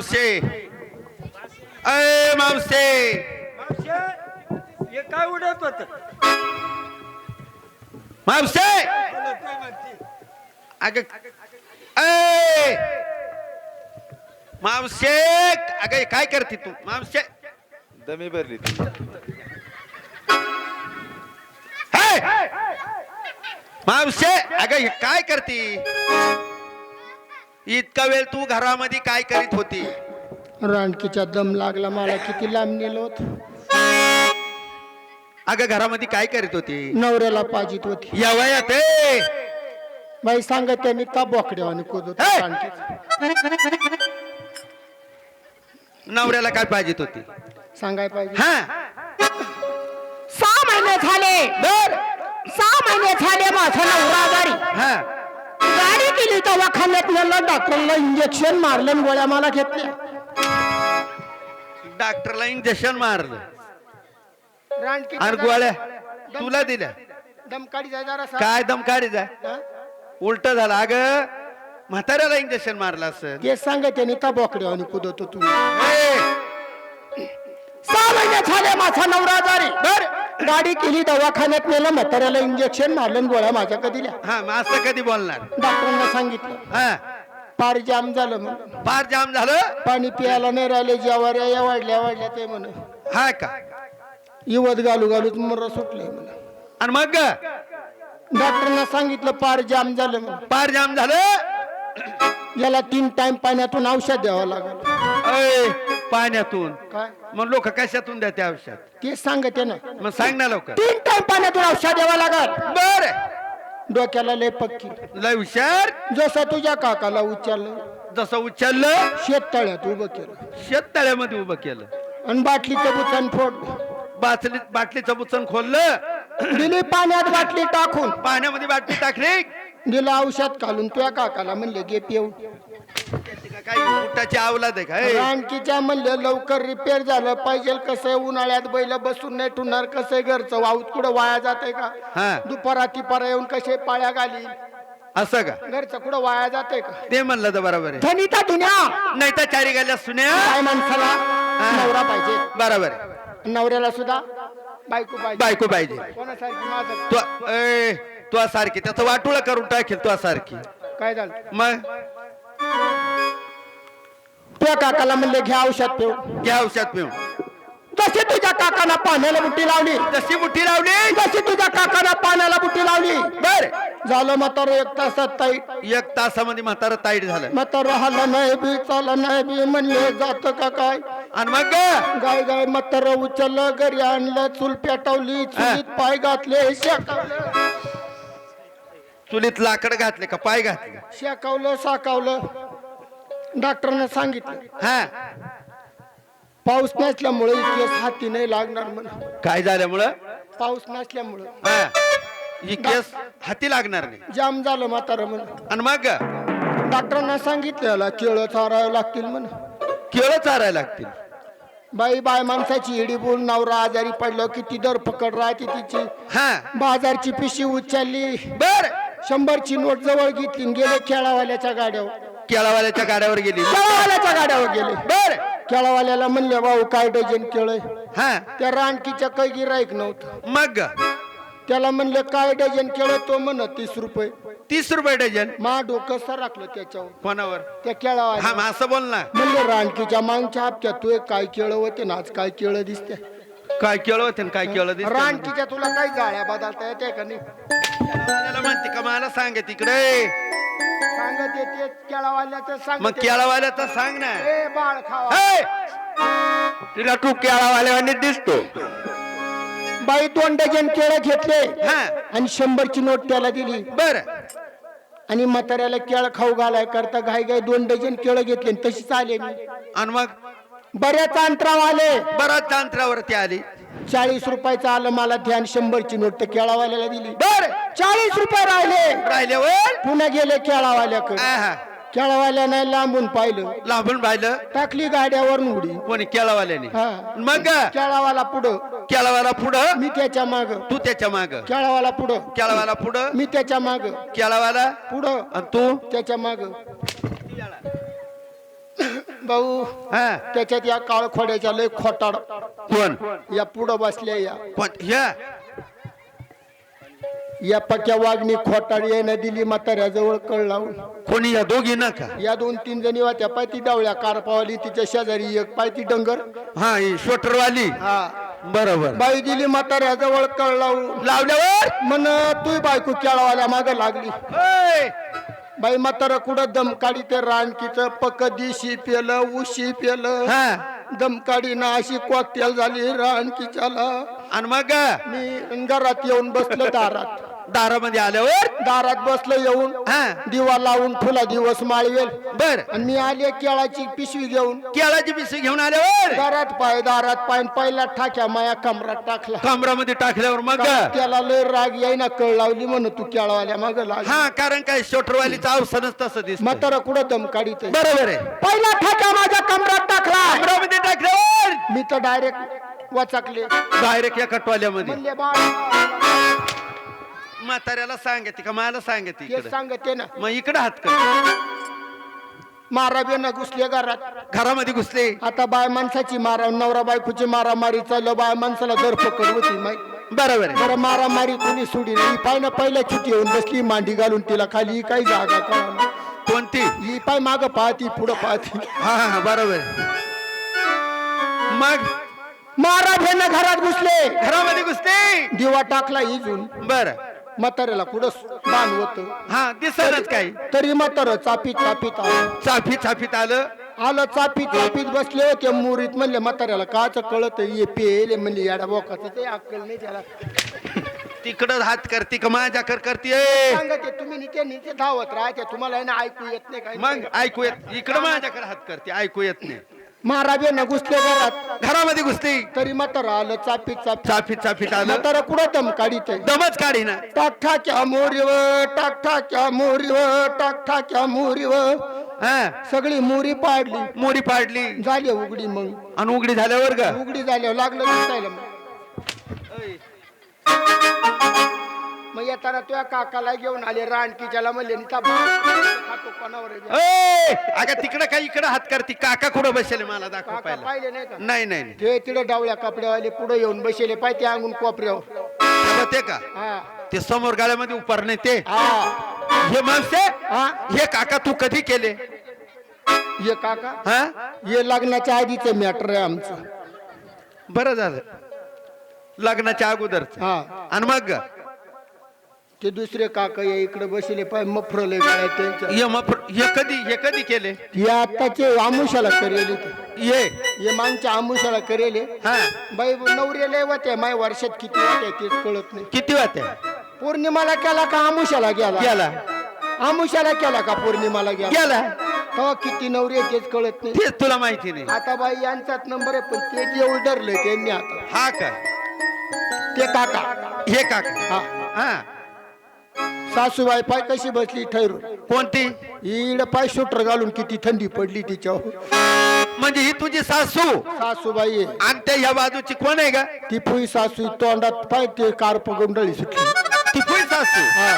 मावशे. अय मावशे. मावशे, हे काय उडत होत? मावशे. अग अय. मावशे अग काय करते तू? मावशे. दमी भरली ती. हे! मावशे अग हे काय करते? इतका वेळ तू घरामध्ये काय करीत होती? रानकीचा दम लागला मला किती लांब नेलो अगं घरामध्ये काय करीत होती? नवऱ्याला पाजित होती. या वयात ए! बाई सांगत त्यांनी का बोकड्यावानी कुदत हे! नवऱ्याला काय पाहिजेत होती? सांगाय पाहिजे. हा. सहा महिने झाले. बर. सहा महिने झाले माझा नवरा आजारी हा. गाडी केली दवाखान्यात नेलं डॉक्टरला इंजेक्शन मारलं आणि गोळ्या मला घेतल्या. डॉक्टरला इंजेक्शन मारलं. आणि गोळ्या तुला दिल्या. दम काढी जाय जरा काय दम काढी जा उलट झालं. अग म्हाताऱ्याला इंजेक्शन मारलं असं. ते सांगत त्यांनी का बोकड्यावानी कुदत होतो ए! सहा महिने झाले माझा नवरा आजारी. बर. गाडी केली दवाखान्यात नेलं म्हाताऱ्याला इंजेक्शन मारलं गोळ्या माझ्या दिल्या? हा मग असं कधी बोलणार? डॉक्टरांना सांगितलं. हा. पार जाम झालं म्हणून. फार जाम झालं? पाणी प्यायला नाही राहिले जेवाऱ्या या वाढल्या वाढल्या ते म्हण हा का? इवत घालू घालूच मर सुटले म्हण आणि मग? डॉक्टरांना सांगितलं पार जाम झालं म्हणून. फार जाम झालं? याला तीन टाइम पाण्यातून औषध द्यावं लागल. अय पाण्यातून. काय? मग लोक कशातून द्या औषध? ते सांगते ना मग सांग ना लवकर. तीन टाइम पाण्यातून औषध द्यावं लागल. बर. डोक्याला लय पक्की. लय हुशार. जसं तुझ्या काकाला उचललं. जसं उचललं. शेत तळ्यात उभं केलं. शेततळ्यामध्ये उभं केलं. आणि बाटलीचं बुचण फोडलं बाटली बाटलीचं बुचन खोललं. दिली पाण्यात बाटली टाकून. पाण्यामध्ये बाटली टाकली. दिलं औषध घालून. तुझ्या काकाला म्हणले गे पिऊ. काही उठाची आवलाद आहे का? ए, रानकीच्या म्हणलं लवकर रिपेअर झालं पाहिजे. कसं आहे उन्हाळ्यात बैल बसून नाही ठुणार कसं आहे घरचं वाऊत कुठं वाया जाते का? हा. दुपारा तिपारा येऊन कसे पाळ्या घाली असं का? घरचं कुठं वाया जाते का? ते म्हणलं तर बरोबर आहे. धनिता नाही तर चारी गाल्या सुन्या. काय माणसाला? नवरा पाहिजे. बरोबर आहे. नवऱ्याला सुद्धा बायको पाहिजे. बायको पाहिजे. कोणासारखी माझं? तू ए, तू सारखी. त्याचं वाटोळ करून टाकेल तू सारखी. काय झालं? मग? तुझ्या काकाला म्हणले घ्या औषध पिऊ. घ्या औषध पिऊन जशी तुझ्या काकाला पाण्याला बुट्टी लावली जशी मुठी लावली. जशी तुझ्या काकाला पाण्याला बुट्टी लावली. बर. झालं म्हातार एक तासात ताई. एक तासामध्ये म्हातारा ताईट झालं. म्हातार राहिलं नाही बी चालं नाही बी म्हणले जात का काय? आणि मग गाय गाय म्हातार उचललं घरी आणलं चूल पेटवली चुलीत पाय घातले शेकावलं. चुलीत लाकड घातले का पाय घातले? शेकावलं साकावलं. डॉक्टरनं सांगितलं. हा. पाऊस नसल्यामुळे केस हाती नाही लागणार म्हणून काय झाल्यामुळं? पाऊस नसल्यामुळं. हा. ही केस हाती लागणार नाही. जाम झालं म्हातारं म्हणून. आणि मग? डॉक्टरांना सांगितलं केळं चारावं लागतील म्हणून. केळं चारायला लागतील. बाई बाय माणसाची हिडी बोल नवरा आजारी पडलं किती दर पकड राहते तिची. हा. बाजारची पिशी उचलली. बर. शंभरची नोट जवळ घेतली आणि गेले खेळावाल्याच्या गाड्यावर. केळावाल्याच्या गाड्यावर गेली. खेळावाल्याच्या गाड्यावर गेले. बर. खेळावाल्याला म्हणले भाऊ काय डझन केळ हा. त्या रानकीच्या काही गिराईक नव्हतं. मग? त्याला म्हणले काय डझन केळ तो म्हण तीस रुपये. तीस रुपये डझन? मा डोकं सरकलं त्याच्यावर. कोणावर? त्या हा मग असं बोल ना. म्हणले रानकीच्या मागच्या हप्त्यात तू एक काय केळ होते ना आज काय केळ दिसते? काय केळं होते आणि काय केळं दिसतं? रानकीच्या तुला काही जाळ्या बदलता येते का नाही? केळावाल्याला म्हणते का मला सांग तिकडे. सांगत येते केळावाल्याचं मग सांग केळावाल्याचं सांग ना. ए बाळ खावा. हे! तिला तू केळावाल्यावानी दिसतो. बाई दोन डझन केळं घेतले हा. आणि शंभरची नोट त्याला दिली. बर. आणि म्हाताऱ्याला केळं खाऊ घालाय करता घाई घाई दोन डझन केळं घेतले आणि तशीच आले मी आणि मग? बऱ्याच अंतराव आले. बराच अंतरावरती आली. चाळीस रुपयाचं आलं मला ध्यान शंभरची नोट तर केळावाल्याला दिली. बर. चाळीस रुपये राहिले. राहिल्यावर पुन्हा गेले केळावाल्याकडे. आहा, केळावाल्यानं लांबून पाहिलं. लांबून पाहिलं? टाकली गाड्यावर उडी. कोणी? केळावाल्याने. हा. मग? केळावाला पुढं. केळावाला पुढं? मी त्याच्या माग. तू त्याच्या माग. केळावाला पुढं. केळावाला पुढं? मी त्याच्या माग. केळावाला? पुढं. आणि तू? त्याच्या माग. भाऊ हा. त्याच्यात या काळ खोड्याच्या लय खोटाड कोण? या पुढं बसल्या या. कोण? ह्या? या पक्या वागणी खोटाड यायनं दिली म्हाताऱ्याजवळ कळ लावून. कोणी या दोघी ना का? या दोन तीन जणी होत्या पाय ती डावल्या कारपावाली तिच्या शेजारी एक पाय ती डंगर. हा ही शोटरवाली. हा. बरोबर. बाई दिली म्हाताऱ्याजवळ कळ लावून. लावल्यावर? मन तू बायको केळावाल्या माग लागली! बाई म्हातारा कुठं दमकाडी ते रानकीचं पक दिशी पेलं उशी पेलं. हा. दमकाडी ना अशी कॉकटेल झाली रानकीच्याला. आणि मग? मी घरात येऊन बसलो दारात. दारामध्ये आल्यावर दारात बसलो येऊन हा. दिवा लावून फुला दिवस माळवेल. बर. आणि मी आले केळाची पिशवी घेऊन. केळाची पिशी घेऊन आल्यावर? दारात पाय दारात पाय पहिला ठाक्या माया कमरात टाकला. कमरामध्ये टाकल्यावर मग? त्याला लय राग येईना कळ लावली म्हण तू केळावाल्या माग लाग. हा कारण काय शोटरवालीचं अवसानच तसं दिसत. म्हातारा कुठं दम काढीत बरोबर आहे. पहिला ठाक्या माझ्या कमरात टाकला. कमरामध्ये टाकल्यावर? मी तर डायरेक्ट वाचकले. डायरेक्ट या कटवाल्यामध्ये म्हणले बाळ म्हाताऱ्याला सांगते का? मला सांगते इकडे. सांगते ना. मग इकडे हात कर. मारा ना घुसले घरात. घरामध्ये घुसले? आता बाय माणसाची मारा नवरा बायकोची मारामारी चाललं बाय माणसाला दर पकड होती माहीत बरोबर आहे. बरं मारामारी कोणी सोडी नाही. पाय ना पहिल्या छुटी येऊन बसली मांडी घालून तिला खाली ही काही जागा कळाली कोणती? ही पाय माग पाहती पुढं पाहती. हा हा हा, बरोबर आहे. मग? मारा भेन घरात घुसले. घरामध्ये घुसले? दिवा टाकला इजून. बर. म्हाताऱ्याला कुठं बाण होत हा दिसतच काही. तरी म्हातार चापीत चापीत आलं. चाफी चाफीत आलं. आलं चापीत चापीत बसले होते मुरीत. म्हणले म्हाताऱ्याला काच कळत ये पेले. म्हणले याडा बोकाचं ते अक्कल नाही त्याला. तिकडं हात करते का माझ्या कर करते सांगते तुम्ही निचे निचे धावत राहते. तुम्हाला आहे ना ऐकू येत नाही काय मग ऐकू येत इकडं माझ्याकडे हात करते ऐकू येत नाही. महाराबे न घुसले घरात. घरामध्ये घुसली. तरी म्हातारा आलं चापीत चापीत. चाफीत चाफीत आलं. म्हातारा कुठं दम काढीत दमच काढी ना टाक ठाक्या मोरीवर टाक ठाक्या मोरीवर टाक ठाक्या मोरीवर. हा. सगळी मोरी पाडली. मोरी पाडली. झाली उघडी मग. आणि उघडी झाल्यावर ग उघडी झाल्यावर लागलं दिसायला मग. मग येताना तुझ्या काकाला घेऊन आले रानकीच्याला म्हणले "निता खातो कोणावर आहे?" ए अगं तिकडं काय इकडं हात करते. काका कुठं बसेल मला दाखव काका पाहिलं. पाहिले नाही का? नाही नाही नाही. ते तिकडे डावल्या कपड्यावाले पुढे येऊन बसले पाय ते अंगून कोपऱ्यावर. ते का? हा. ते समोर गाड्यामध्ये उपार नाही ते. हा. हे माणसे? हा. हे काका तू कधी केले? ये काका? हा? हे लग्नाच्या आधीच मॅटर आहे आमचं. बरं झालं. लग्नाच्या अगोदर हा. आणि मग? ग? ते दुसरे काका या इकडे बसले पाय मफरले गाड्या त्यांच्या. ये मग हे कधी हे कधी केले? हे आत्ताचे आमुषाला करेल ये? हे मागच्या आमुषाला करेल. हा. बाई नवरे लय होते माय वर्षात किती होते तेच कळत नाही. किती वाटे पौर्णिमाला केला का आमुषाला गेला? गेला. आमुषाला केला का पौर्णिमाला गेला? गेला. तेव्हा किती नवरे तेच कळत नाही. तेच तुला माहिती नाही. आता बाई यांचाच नंबर आहे पण ते जेवढं डरले त्यांनी आता. हा का? ते काका. हे काका. हा. हा. सासूबाई पाय कशी बसली? ठरून कोणती? इड पाय शूटर घालून किती थंडी पडली तिच्यावर. म्हणजे ही तुझी सासू? सासूबाई आहे. आणि त्या ह्या बाजूची कोण आहे का? ती पुई सासू तोंडात पाय ते कार गुंडळी सुटली. ती पुढे सासू? हा.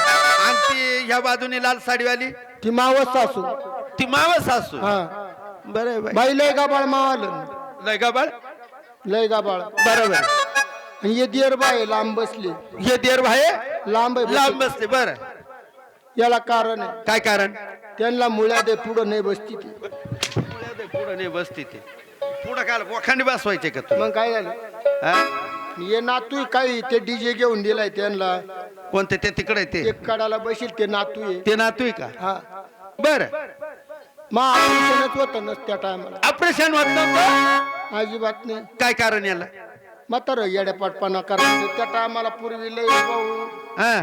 आणि ती ह्या बाजूने लाल साडीवाली ती मावस सासू. ती माव सासू? हा. बरं बाई लय गाबाळ मावालं. लय का बाळ लय गाबाळ. बरोबर आणि हे देर बाय लांब बसले. हे देर भाई लांब आहे लांब. बसते बर. याला कारण आहे. काय कारण? त्यांना मुळ्या दे पुढं नाही बसती ती. पुढे नाही बसते ते. पुढं काय बोखांडी बसवायचे का तू? मग काय झालं? हा? ये नातू काही ते डीजे घेऊन दिलाय त्यांना. कोणते ते तिकडे ते? एक कडाला बसील ते नातू आहे. ते नातू आहे का? हा. बर. मग ऑपरेशनच होतं नस त्या टायमाला ऑपरेशन होत नव्हतं? अजिबात नाही. काय कारण याला? म्हातारं येड्यापाटपणा करायचं. त्या टायमाला पूर्वी लय भाऊ. हा.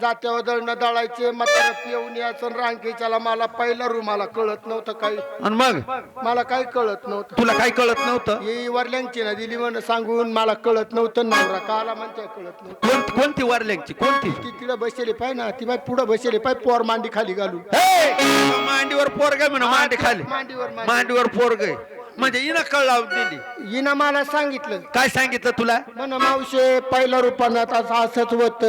जात्यावर दळणं दळायचे म्हातारं पिऊन यायचं आणि रांकीच्याला मला पहिला मला कळत नव्हतं काही. आणि मग? मला काही कळत नव्हतं. तुला काही कळत नव्हतं? ही वरल्यांची ना दिली म्हण सांगून मला कळत नव्हतं. नवरा काला म्हणते कळत नव्हतं. कोण कोणती वारल्याची? कोणती? ती तिकडे बसले पाय ना ती बाई पुढे बसले पाय पोर मांडी खाली घालून. हे! मांडीवर पोरग म्हण मांडी खाली. मांडीवर मांडी. मांडीवर पोरग म्हणजे हिनं कळ लावून दिली. हिनं मला सांगितलं. काय सांगितलं तुला? म्हण मावशे पहिल्या रूपानात असं असंच होत?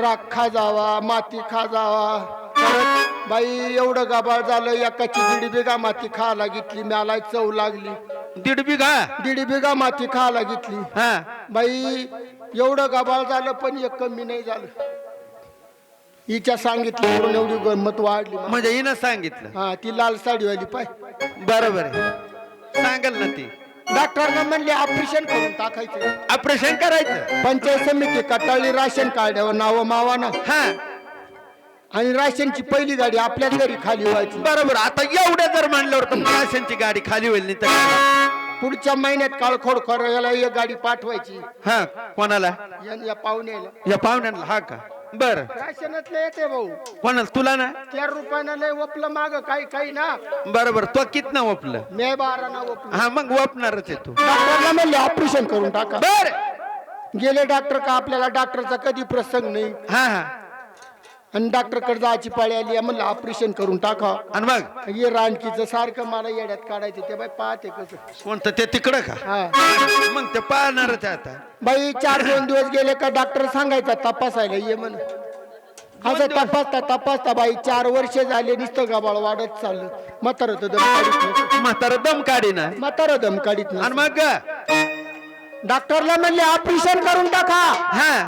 राख खा जावा माती खा जावा. परत बाई एवढं गाबाळ झालं एकाची दीड बिघा माती खायला घेतली मला चव लागली. दीड बिघा? दीड बिघा माती खायला घेतली. हा. बाई एवढं गाबाळ झालं पण एक कमी नाही झालं. हिच्या सांगितलं एवढी गंमत वाढली. म्हणजे हिनं सांगितलं. हा ती लाल साडीवाली पाय. बरोबर आहे. सांगाल ना ती. डॉक्टरना म्हणले ऑपरेशन करून टाकायचं. ऑपरेशन करायचं. पंचायत समिती कटाळी राशन कार्डावर नाव मावाना. हा. आणि राशनची पहिली गाडी आपल्याच घरी खाली व्हायची. बरोबर. आता एवढ्या जर म्हणल्यावर तर प्राशांची गाडी खाली होईल नाही तर काय? पुढच्या महिन्यात काळखोड करायला एक गाडी पाठवायची. हा. कोणाला? या या पाहुण्याला. या पाहुण्याला. हा का? बर. राशनच लय येते भाऊ. कोणाला? तुला ना? चार रुपयानं लय वपलं माग काही काही ना. बरोबर. तो कित ना वपलं? मे बारा ना वपलं. हा मग वपणारच आहे तू. डॉक्टरला म्हणले ऑपरेशन करून टाका. बर. गेले डॉक्टर का आपल्याला? डॉक्टरचा कधी प्रसंग नाही. हा हा. आणि डॉक्टरकडे जायची पाळी आली म्हणलं ऑपरेशन करून टाका. आणि मग? ये रानकीचं सारखं मला येड्यात काढायचं ते बाई पाहते कसं. कोणतं? ते तिकडं का? हा. मग ते पाहणारच आहे आता. बाई चार दोन दिवस गेले का डॉक्टर सांगायचा तपासायला ये म्हण असं तपासता तपासता बाई चार वर्ष झाले नुसतं गाबाळ वाढत चाललं. म्हातारं तर दम काढीत नव्हतं. म्हातारा दम काढी ना म्हातारं दम काढीत आणि नव्हतं. मग? डॉक्टरला म्हणले ऑपरेशन करून टाका. हा.